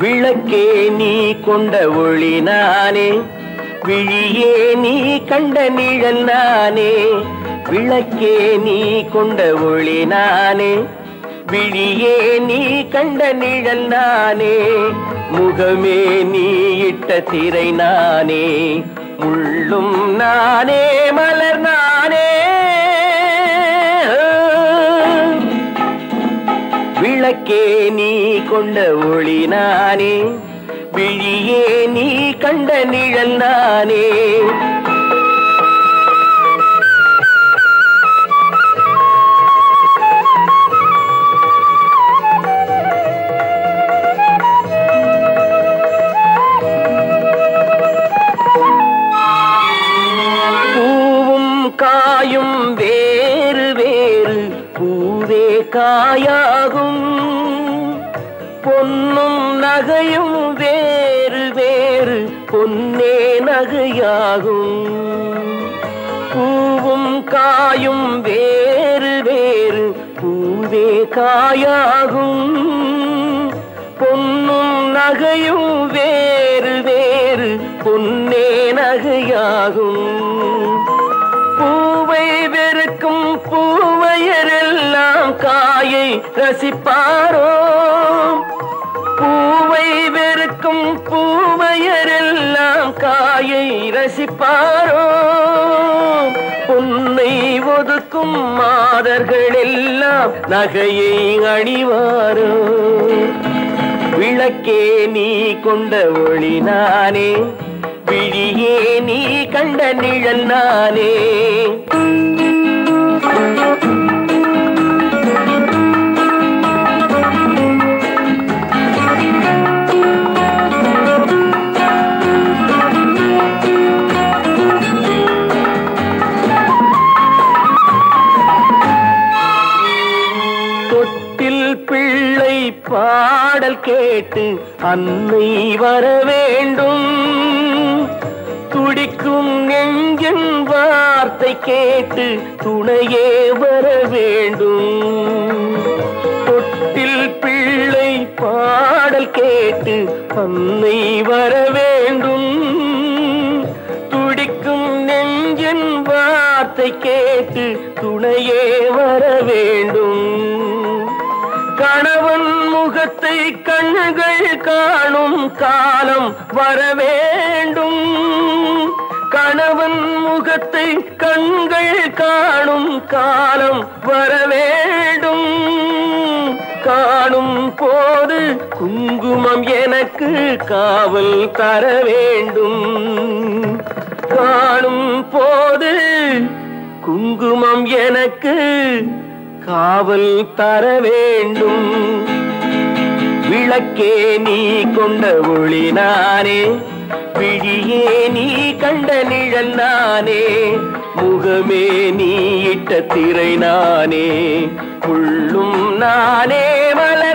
விளக்கே நீ கொண்ட ஒளி நானே. விழியே நீ கண்ட நிழல் நானே விளக்கே நீ கொண்ட ஒளி நானே. விழியே நீ கண்ட நிழல் நானே முகமே நீ இட்ட திரை நானே. முள்ளும் நானே மலர் நானே. விளக்கே நீ கொண்ட ஒளி நானே. விழியே நீ கண்ட நிழல் நானே. காயும் வேறு வேறு பூவே காயாகும். பொன்னும் நகையும் வேறு வேறு பொன்னே நகையாகும். பூவும் காயும் வேறு வேறு பூவே காயாகும். பொன்னும் நகையும் வேறு வேறு பொன்னே நகையாகும். பூவை வெறுக்கும் பூவையரெல்லாம் காயை ரசிப்பாரோ? ரசிப்பாரோ? உன்னை ஒதுக்கும் மாதர்கள் எல்லாம் நகையை அணிவாரோ? விளக்கே நீ கொண்ட ஒளி நானே விழியே நீ கண்ட நிழல் நானே. பாடல் கேட்டு அன்னை வர வேண்டும். துடிக்கும் நெஞ்சின் வார்த்தை கேட்டு துணையே வர வேண்டும். தொட்டில் பிள்ளை பாடல் கேட்டு அன்னை வர வேண்டும். துடிக்கும் நெஞ்சின் வார்த்தை கேட்டு துணையே வர வேண்டும். கணவன் முகத்தை கண்கள் காணும் காலம் வர வேண்டும். கணவன் முகத்தை கண்கள் காணும் காலம் வர வேண்டும். காணும் போது குங்குமம் எனக்கு காவல் தர வேண்டும். காணும் போது குங்குமம் எனக்கு காவல் தர வேண்டும். விளக்கே நீ கொண்ட ஒளி நானே. விழியே நீ கண்ட நிழல் நானே. முகமே நீ இட்ட திரை நானே. உள்ளும் நானே மலை